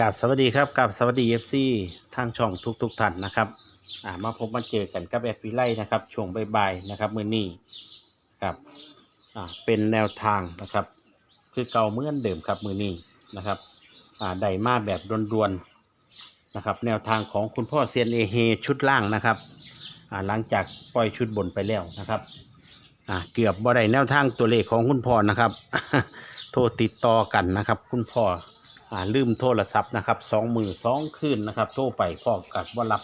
กับสวัสดีครับกับสวัสดีเอฟซีทางช่องทุกทุกท่านนะครับอ่ามาพบมาเจอกันกับแอดวิไลนะครับช่วงบ่ายๆนะครับมื้อนี้ครับอ่าเป็นแนวทางนะครับ คือเก่าเมื่อนเดิมครับมื้อนี้นะครับอ่าได้มาแบบด่วนๆนะครับ แนวทางของคุณพ่อเซียนเอเฮชุดล่างนะครับอ่าหลังจากปล่อยชุดบนไปแล้วนะครับอ่าเกือบบ่ได้แนวทางตัวเลขของคุณพ่อนะครับ โทรติดต่อกันนะครับ คุณพ่อ อ่าลืมโทรศัพท์นะครับสองมือสองคืนนะครับ โทรไปพ่อกัดว่ารับ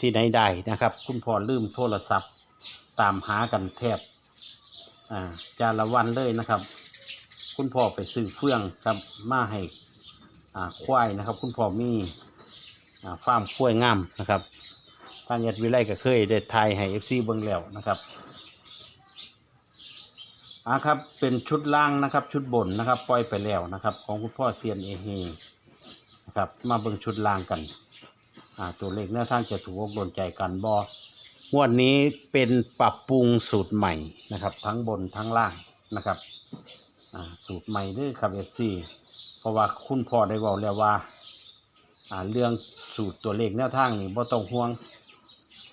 ที่ไหนได้นะครับ คุณพ่อลืมโทรศัพท์ ตามหากันแทบอ่าจาละวันเลยนะครับ คุณพ่อไปซื้อเฟื่องครับมาให้อ่าควายนะครับ คุณพ่อมีอ่าฟาร์มควายงามนะครับทางยัดวิไลก็เคยได้ทายให้เอฟซีเบิ้งแล้วนะครับ อ่าครับ เป็นชุดล่างนะครับ ชุดบนนะครับ ปล่อยไปแล้วนะครับ ของคุณพ่อเซียนเอเฮนะครับ มาเบิ่งชุดล่างกันอ่าตัวเลขแนวทางจะถูกอกโดนใจกันบองวดนี้เป็นปรับปรุงสูตรใหม่นะครับ ทั้งบนทั้งล่างนะครับอ่าสูตรใหม่ด้วยครับเอฟซีเพราะว่าคุณพ่อได้บอกแล้วว่าอ่าเรื่องสูตรตัวเลขแนวทางนี่บ่ต้องห่วง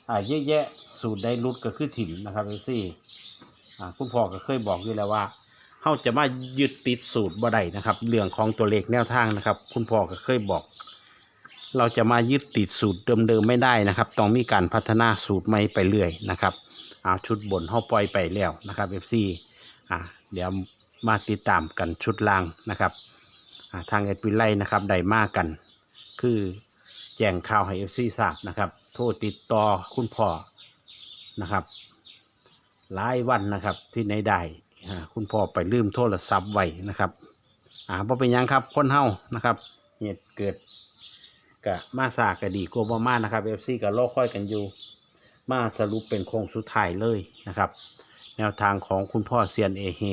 อ่าเยอะแยะสูตรได้รุดก็คือถิ่มนะครับเอฟซีอ่า คุณพ่อก็เคยบอกอยู่แล้วว่าเขาจะมายึดติดสูตรบ่ได้นะครับ เรื่องของตัวเลขแนวทางนะครับ คุณพ่อก็เคยบอก เราจะมายึดติดสูตรเดิมๆไม่ได้นะครับต้องมีการพัฒนาสูตรใหม่ไปเรื่อยนะครับเอาชุดบนเขาปล่อยไปแล้วนะครับเอฟซีอ่าเดี๋ยวมาติดตามกันชุดล่างนะครับทางเอดวิไลนะครับได้มากกัน คือแจ้งข่าวให้เอฟซีทราบนะครับ โทรติดต่อคุณพ่อนะครับ หลายวันนะครับที่ไหนได้คุณพ่อไปลืมโทรศัพท์ไว้นะครับ อ่าพอเป็นยังครับคนเฮานะครับเหตุเกิดกะมาสากะดีกลัวบ่มานะครับเอฟซีกับรอค่อยกันอยู่ มาสรุปเป็นโค้งสุดท้ายเลยนะครับ แนวทางของคุณพ่อเซียนเอเฮ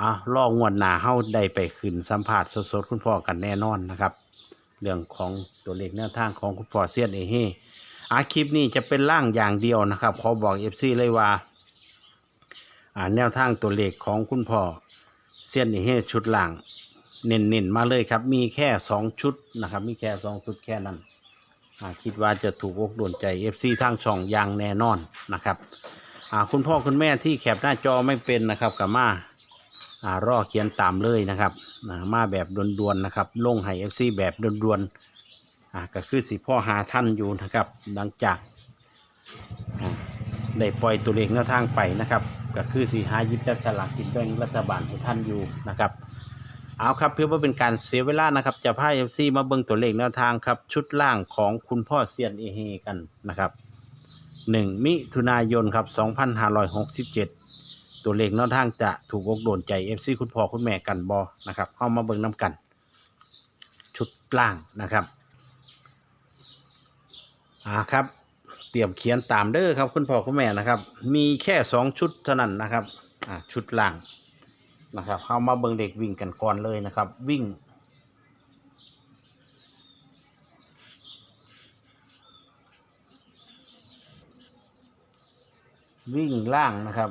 อะรองวดหนาเฮาได้ไปขึ้นสัมผัสสดๆคุณพ่อกันแน่นอนนะครับ เรื่องของตัวเลขแนวทางของคุณพ่อเซียนเอเฮอาคลิปนี้จะเป็นล่างอย่างเดียวนะครับขอบอกเอฟซีเลยว่า แนวทางตัวเลขของคุณพ่อเซียนนี่เฮชุดล่างเน้นๆมาเลยครับ มีแค่สองชุดนะครับ มีแค่สองชุดแค่นั้นคิดว่าจะถูกอกโดนใจ FC ทางช่องอย่างแน่นอนนะครับคุณพ่อคุณแม่ที่แคปหน้าจอไม่เป็นนะครับกับมาอ่ารอเขียนตามเลยนะครับมาแบบด่วนๆนะครับ ลงให้ FC แบบด่วนๆอ่าก็คือสิพ่อหาท่านอยู่นะครับ หลังจากได้ปล่อยตัวเลขแนวทางไปนะครับ ก็คือสีหายิบจับฉลากกินแบ่งรัฐบาลให้ท่านอยู่นะครับเอาครับเพื่อว่าเป็นการเสียเวลานะครับ จะพาเอฟซีมาเบิ่งตัวเลขแนวทางครับ ชุดล่างของคุณพ่อเซียนเอเฮกันนะครับหนึ่งมิถุนายนครับ 2567 ตัวเลขแนวทางจะถูกอกโดนใจเอฟซีคุณพ่อคุณแม่กันบอนะครับเข้ามาเบิ่งน้กัน ชุดล่างนะครับอ่าครับ เตรียมเขียนตามเด้อครับ คุณพ่อคุณแม่นะครับ มีแค่สองชุดเท่านั้นนะครับอ่าชุดล่างนะครับเอามาเบิ่งเด็กวิ่งกันก่อนเลยนะครับ วิ่ง วิ่งล่างนะครับ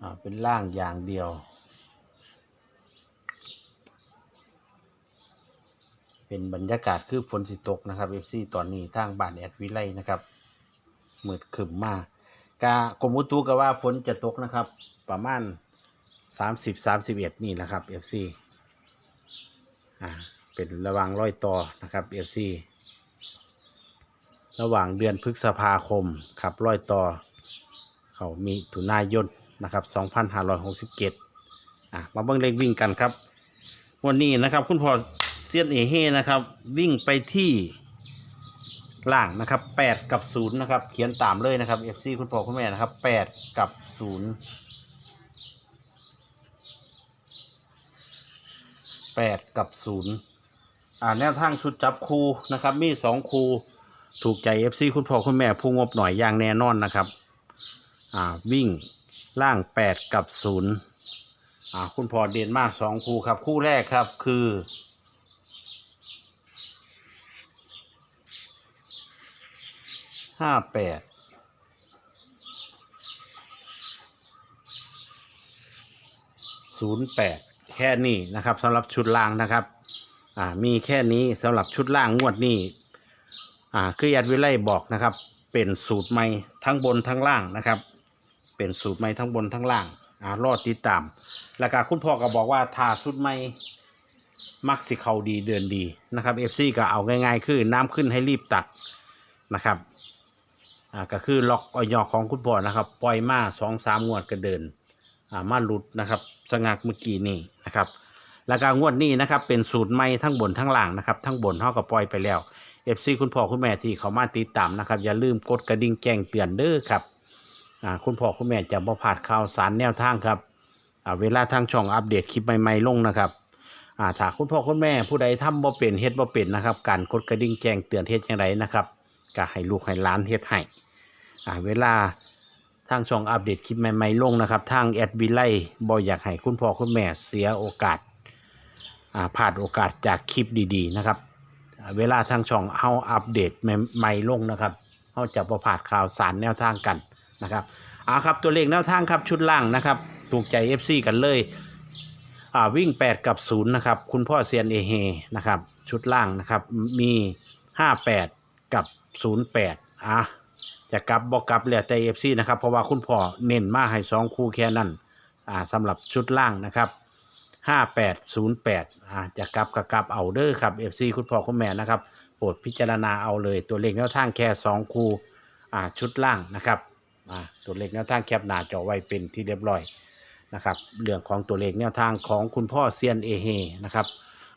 อ่าเป็นล่างอย่างเดียว เป็นบรรยากาศคือฝนสิตกนะครับเอฟซีตอนนี้ทางบ้านแอดวิไลนะครับมืดขึมมากกากรมอุตุก็ว่าฝนจะตกนะครับ ประมาณสามสิบสามสิบเอ็ดนี่แหละครับเอฟซีอ่าเป็นระว่างร้อยต่อนะครับเอฟซีระหว่างเดือนพฤษภาคมครับร้อยต่อ เขามีถุนายนนะครับสองพันห้าร้อยหกสิบเจ็ดอะมาเบิ่งเลขวิ่งกันครับ วันนี้นะครับคุณพ่อ เซียนเอเฮนะครับ วิ่งไปที่ล่างนะครับแปดกับศูนย์นะครับ เขียนตามเลยนะครับเอฟซีคุณพ่อคุณแม่นะครับแปดกับศูนย์แปดกับศูนย์อ่าแนวทางชุดจับคูนะครับ มีสองคูถูกใจเอฟซีคุณพ่อคุณแม่ผู้งบหน่อยอย่างแน่นอนนะครับ อ่าวิ่งล่างแปดกับศูนย์อ่าคุณพ่อเด่นมากสองคู่ครับ คู่แรกครับคือ ห้าแปดศูนย์แปดแค่นี้นะครับสำหรับชุดล่างนะครับ อ่ามีแค่นี้สำหรับชุดล่างงวดนี้อ่าคือแอดวิไลบอกนะครับ เป็นสูตรใหม่ทั้งบนทั้งล่างนะครับ เป็นสูตรใหม่ทั้งบนทั้งล่างอ่ารอดติดตาม แล้วก็คุณพ่อก็บอกว่าถ้าชุดใหม่มักสิเขาดีเดินดีนะครับเอฟซีก็เอาง่ายๆ คือน้ำขึ้นให้รีบตักนะครับ อ่าก็คือล็อกออยอของคุณพ่อนะครับ ปล่อยมาสองสามงวดก็เดินอ่ามาหลุดนะครับสงักเมื่อกี้นี่นะครับ แล้วก็งวดนี้นะครับ เป็นสูตรใหม่ทั้งบนทั้งล่างนะครับ ทั้งบนเท่ากับปล่อยไปแล้วเอฟซีคุณพ่อคุณแม่ที่เขามาติดตามนะครับ อย่าลืมกดกระดิ่งแจ้งเตือนเด้อครับอ่าคุณพ่อคุณแม่จะบ่พลาดข่าวสารแนวทางครับอ่าเวลาทางช่องอัปเดตคลิปใหม่ๆลงนะครับอ่าถ้าคุณพ่อคุณแม่ผู้ใดทำบ่เป็นเฮ็ดบ่เป็นนะครับ การกดกระดิ่งแจ้งเตือนเฮ็ดอย่างไรนะครับ ก็ให้ลูกให้ล้านเฮ็ดให้อ่าเวลาทางช่องอัปเดตคลิปใหม่ๆลงนะครับทางแอดวิไลบอยอยากให้คุณพ่อคุณแม่เสียโอกาสอ่าพลาดโอกาสจากคลิปดีๆนะครับ เวลาทางช่องเฮาอัปเดตใหม่ๆลงนะครับเฮาจะประพลาดข่าวสารแนวทางกันนะครับเอาครับตัวเลขแนวทางครับชุดล่างนะครับถูกใจ FC กันเลยอ่าวิ่ง 8 กับ 0 นะครับ คุณพ่อเซียนเอเฮนะครับ ชุดล่างนะครับ มี 58 กับ 08 อะจะกลับบอกกลับแล้วแต่เอฟซีนะครับ เพราะว่าคุณพ่อเน้นมาให้สองคู่แค่นั้นอ่าสำหรับชุดล่างนะครับห้าแปดศูนย์แปดอ่าจะกลับกับกลับเอาเด้อครับเอฟซีคุณพ่อคุณแม่นะครับโปรดพิจารณาเอาเลยตัวเลขแนวทางแค่สองคู่อ่าชุดล่างนะครับอ่าตัวเลขแนวทางแคปหนาจอไว้เป็นที่เรียบร้อยนะครับเรื่องของตัวเลขแนวทางของคุณพ่อเซียนเอเฮนะครับ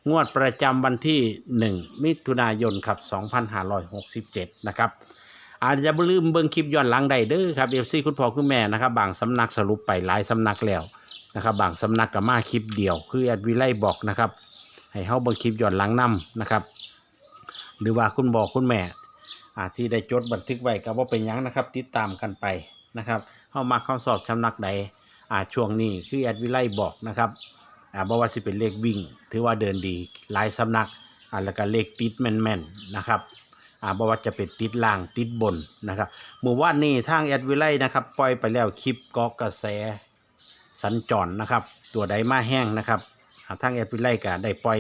งวดประจำวันที่ 1 มิถุนายนครับ2567 นะครับอาจจะบ่ลืมเบิ่งคลิปย้อนหลังได้เด้อครับเอฟซีคุณพ่อคุณแม่นะครับบางสำนักสรุปไปหลายสำนักแล้วนะครับบางสำนักก็มาคลิปเดียว คือแอดวิไลบอกนะครับ ให้เฮาเบิ่งคลิปย้อนหลังนํนะครับ หรือว่าคุณบอกคุณแม่อาที่ได้จดบันทึกไว้ก็บ่าเป็นยังนะครับ ติดตามกันไปนะครับเฮามาเข้าสอบสำนักใดอาช่วงนี้คือแอดวิไลบอกนะครับ อ่าบ่ว่าสิเป็นเลขวิ่ง ถือว่าเดินดีหลายสำนักอ่าแล้วก็เลขติดแม่นๆนะครับอ่าบ่ว่าจะเป็นติดล่างติดบนนะครับเมื่อวานนี้ทางแอดวิไลนะครับปล่อยไปแล้วคลิปเกาะกระแสสัญจรนะครับ ตัวใดมาแห้งนะครับทางแอดวิไลก็ได้ปล่อย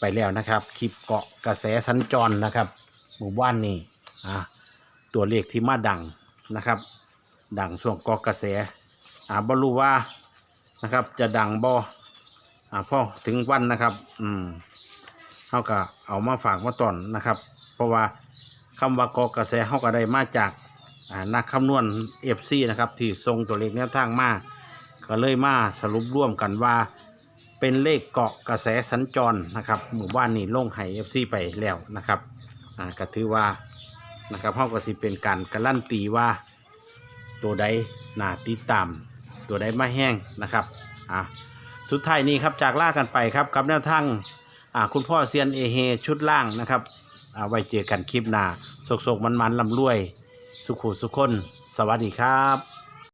ไปแล้วนะครับ คลิปเกาะกระแสสัญจรนะครับเมื่อวานนี้อ่าตัวเลขที่มาดังนะครับ ดังช่วงเกาะกระแสอ่าบ่รู้ว่านะครับจะดังบ่ อ่าพอถึงวันนะครับ อืมเขาก็เอามาฝากมาตอนนะครับ เพราะว่าคำว่ากอกระแสเขาก็ได้มาจากอ่านักคำนวณเอฟซีนะครับ ที่ทรงตัวเลขแนวทางมาก็เลยมาสรุปร่วมกันว่า เป็นเลขเกาะกระแสสัญจรนะครับ หมู่บ้านนี้ลงไห้เอฟซีไปแล้วนะครับอ่าก็ถือว่านะครับเขาก็สิเป็นการการันตีว่า ตัวใดหนาติดตาม ตัวใดมาแห้งนะครับอ่า สุดท้ายนี้ครับจากล่ากันไปครับกับแนวทางคุณพ่อเซียนเอเฮชุดล่างนะครับไว้เจอกันคลิปหน้าโศกๆมันๆลำรวย สุขุสุขคน สวัสดีครับ